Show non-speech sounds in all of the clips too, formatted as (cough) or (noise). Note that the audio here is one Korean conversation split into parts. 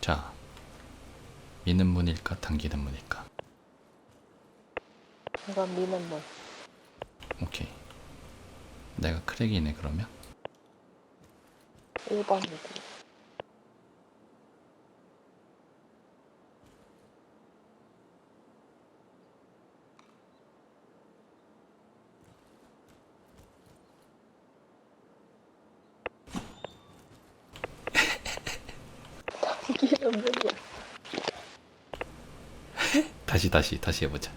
자, 미는 문일까 당기는 문일까? 이건 미는 문. 오케이. 내가 크랙이네 그러면? 1번이지. 문이야. (laughs) 다시 다시 다시 해보자.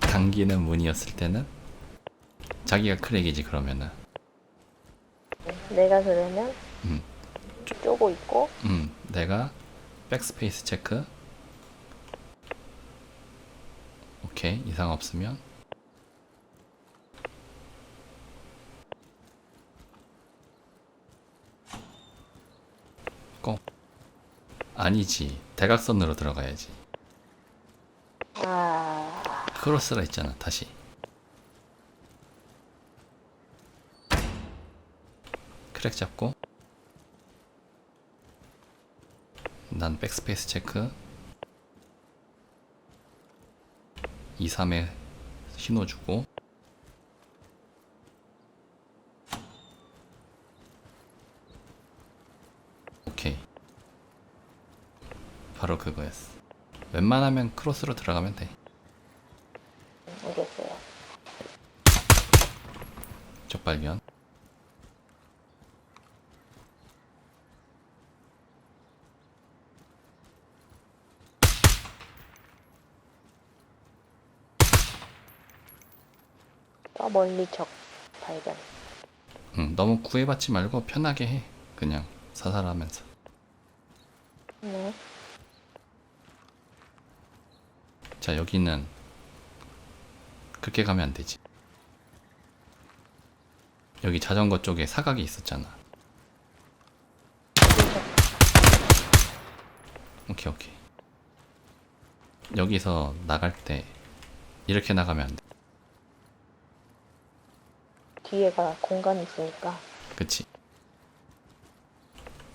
당기는 문이었을 때는 자기가 크랙이지 그러면은 내가 그러면 음. 쪼고 있고 음 내가 백스페이스 체크 오케이 이상 없으면 아니지. 대각선으로 들어가야지. 아 크로스가 있잖아 다시. 크랙 잡고. 난 백스페이스 체크. 2, 3에 신호 주고 오케이 바로 그거였어 웬만하면 크로스로 들어가면 돼 알겠어요. 적발견 저 멀리 적 발견. 응, 너무 구애받지 말고 편하게 해 그냥 사살하면서 네. 자 여기는 그렇게 가면 안 되지. 여기 자전거 쪽에 사각이 있었잖아. 오케이 오케이. 여기서 나갈 때 이렇게 나가면 안 돼. 뒤에가 공간이 있으니까. 그치.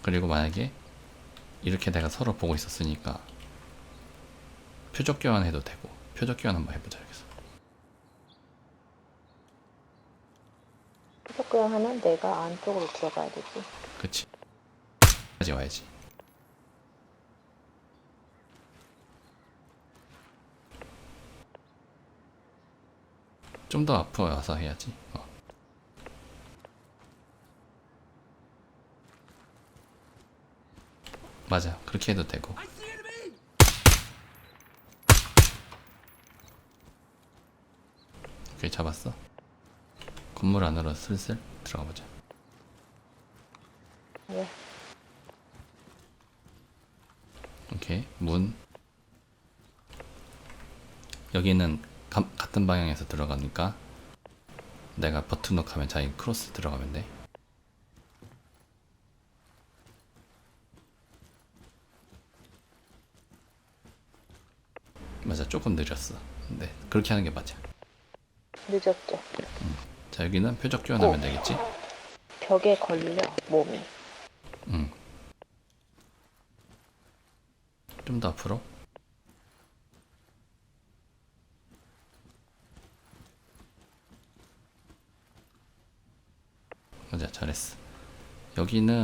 그리고 만약에 이렇게 내가 서로 보고 있었으니까 표적 교환 해도 되고 표적 교환 한번 해보자 여기서. 표적구형 하면 내가 안쪽으로 들어가야 되지. 그치. 까지 와야지. 좀 더 앞으로 와서 해야지. 어. 맞아. 그렇게 해도 되고 오케이 잡았어. 건물 안으로 슬슬 들어가 보자. 예. 오케이 문. 여기는 가- 같은 방향에서 들어가니까 내가 버튼 녹하면 자기 크로스 들어가면 돼. 맞아 조금 느렸어. 네 그렇게 하는 게 맞아 늦었죠. 자 여기는 표적 교환하면 되겠지 벽에 걸려 몸이. 좀더 앞으로 맞아 잘했어 여기는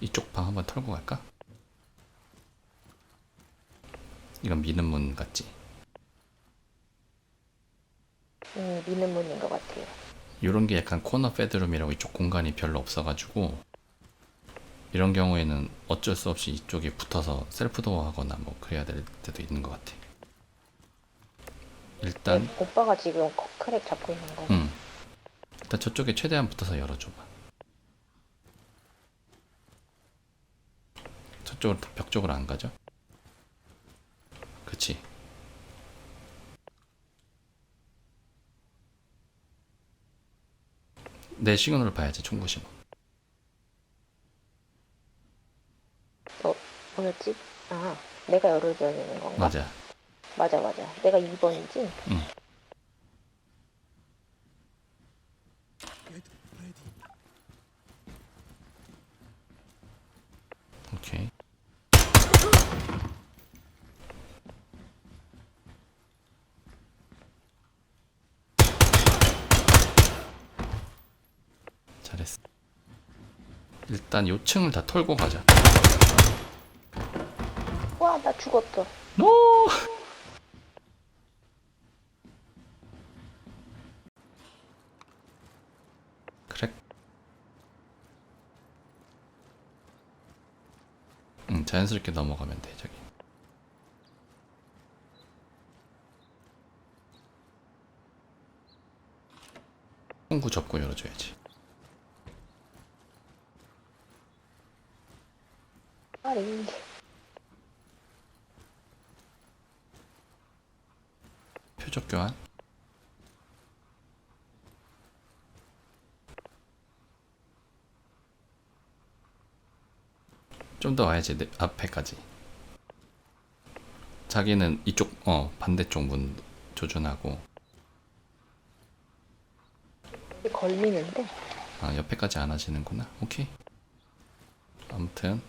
이쪽 방 한번 털고 갈까? 이건 미는 문 같지? 음, 미는 문인 것 같아요. 이런 게 약간 코너 패드룸이라고 이쪽 공간이 별로 없어가지고 이런 경우에는 어쩔 수 없이 이쪽에 붙어서 셀프 도어 하거나 뭐 그래야 될 때도 있는 것 같아. 일단 네, 오빠가 지금 거- 크랙 잡고 있는 거. 음 일단 저쪽에 최대한 붙어서 열어줘봐. 저쪽으로 벽 쪽으로 안 가죠? 그치. 내 시그널을 봐야지 총구 신호. 어, 뭐였지? 아, 내가 열어줘야 되는 건가? 맞아. 맞아, 맞아. 내가 2번이지? 응. 일단 요층을 다 털고 가자. 와, 나 죽었어. 노! (laughs) 그래. 응, 자연스럽게 넘어가면 돼, 저기. 홍구 접고 열어줘야지. 아니, 표적 교환. 좀 더 와야지 내 앞에까지. 자기는 이쪽 어 반대쪽 문 조준하고 걸리는데. 아 옆에까지 안 하시는구나. 오케이. 아무튼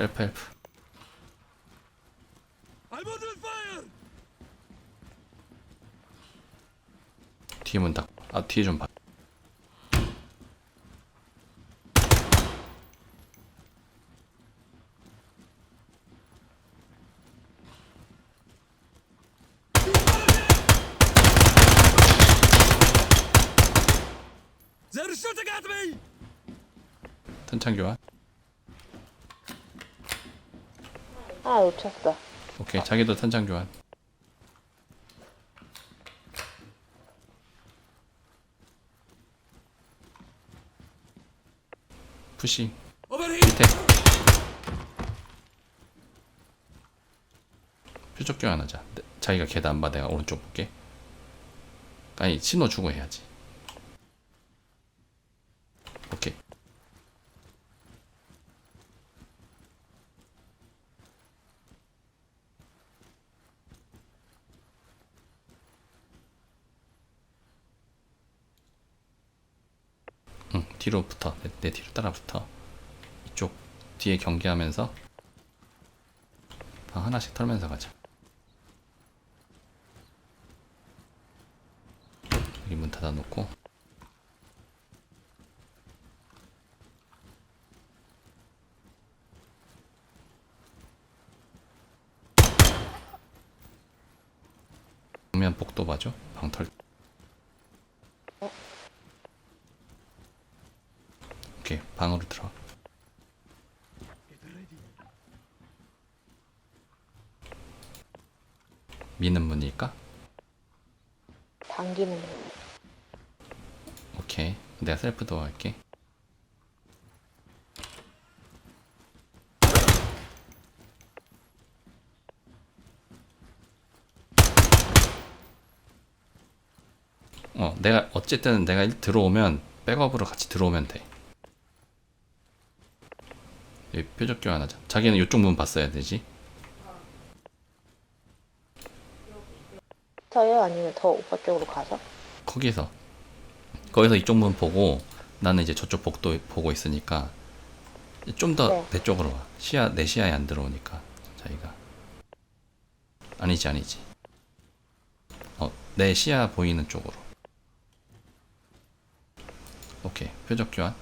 헬프 헬프 문 닫고 아 뒤에 좀 봐. 탄창 교환. 아, 놓쳤어. 오케이 자기도 탄창 교환. 푸시! 밑에 표적 교환하자 네, 자기가 계단 봐 내가 오른쪽 볼게 아니 신호 주고 해야지 오케이 응 뒤로 붙어 내, 내 뒤로 따라 붙어 이쪽 뒤에 경계하면서 방 하나씩 털면서 가자. 여기 문 닫아놓고 정면 복도 봐줘. 방 털. 오케이 방으로 들어. 미는 문일까? 당기는 거. 오케이. 내가 셀프 도어 할게. 어, 내가 어쨌든 내가 일- 들어오면 백업으로 같이 들어오면 돼. 여기 표적 교환하자. 자기는 이쪽 문 봤어야 되지. 저요? 아니면 더 오빠 쪽으로 가서? 거기서 거기서 이쪽 문 보고 나는 이제 저쪽 복도 보고 있으니까 좀더 네. 내 쪽으로 와 시야 내 시야에 안 들어오니까 자기가 아니지 아니지 어내 시야 보이는 쪽으로 오케이 표적 교환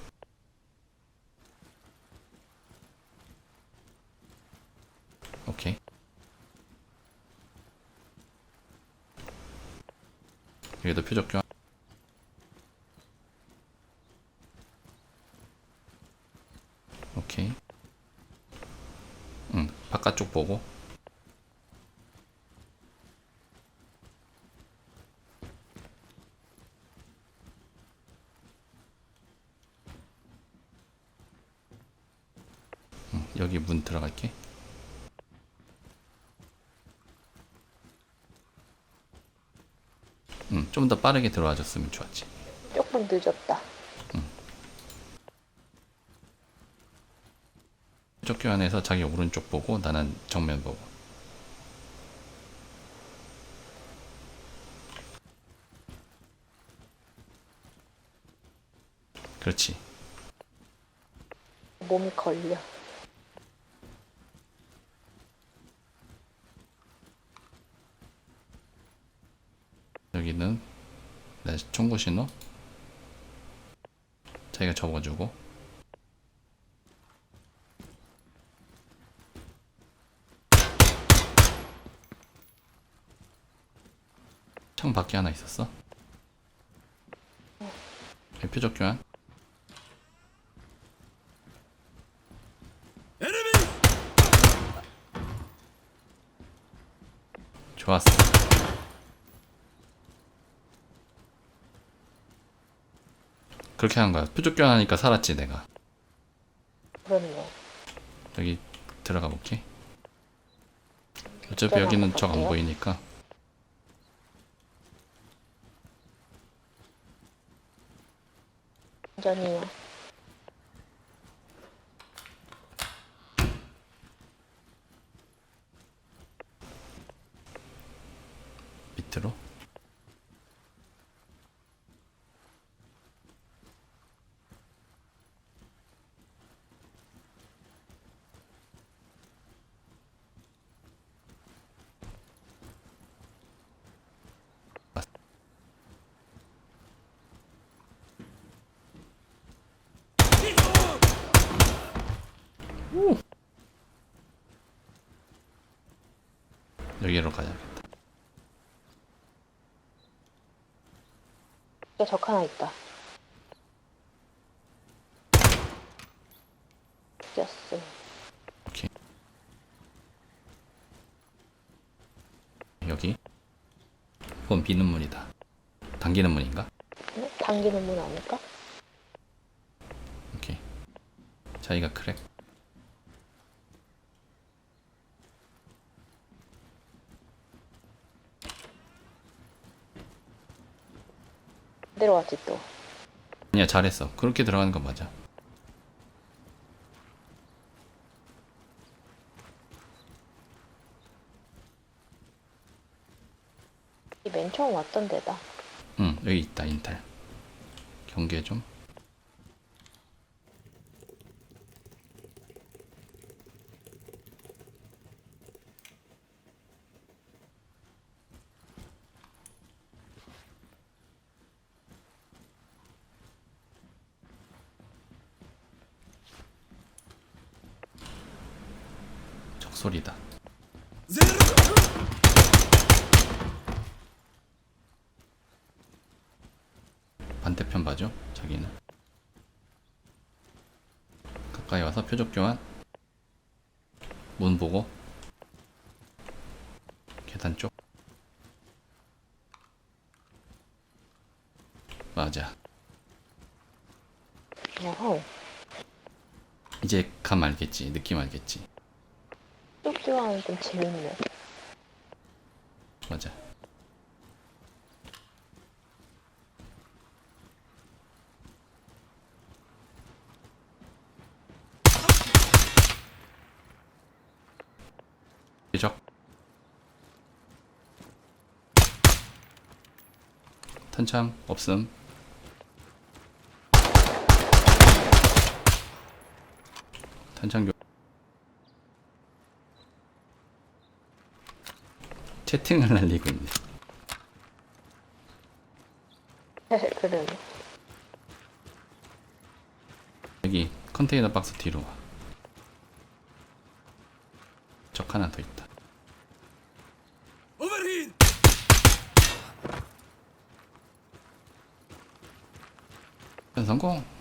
오케이 여기도 표적 교환 오케이. 응, 바깥쪽 보고. 응, 여기 문 들어갈게. 응, 좀 더 빠르게 들어와 줬으면 좋았지. 조금 늦었다. 쪽 교환해서 자기 오른쪽 보고 나는 정면 보고. 그렇지. 몸이 걸려. 총구 신호 자기가 접어주고 창 밖에 하나 있었어? 네, 표적 교환! 좋았어 그렇게 한 거야 표적 교환하니까 살았지 내가 그렇네. 여기 들어가 볼게. 어차피 여기는 적 안. 보이니까. 완전히요. 밑으로. 여기로 가야겠다. 여기 적 하나 있다. 죽였어. 오케이. 여기. 이건 비는 문이다. 당기는 문인가? 응? 당기는 문 아닐까? 오케이. 자기가 크랙. 내려왔지 또. 아니야 잘했어. 그렇게 들어가는 거 맞아. 이맨 처음 왔던 데다. 응 여기 있다 인텔. 경계 좀. Zero! 반대편 봐줘 자기는. 가까이 와서 표적 교환. 문 보고. 계단 쪽. 맞아. 어허. 이제 감 알겠지 느낌 알겠지 쪽지와는 좀 재밌네. 맞아. 적 탄창 없음 탄창 교 채팅을 날리고 있네 그러네. 여기 컨테이너 박스 뒤로 와. 적 하나 더 있다. 현 성공.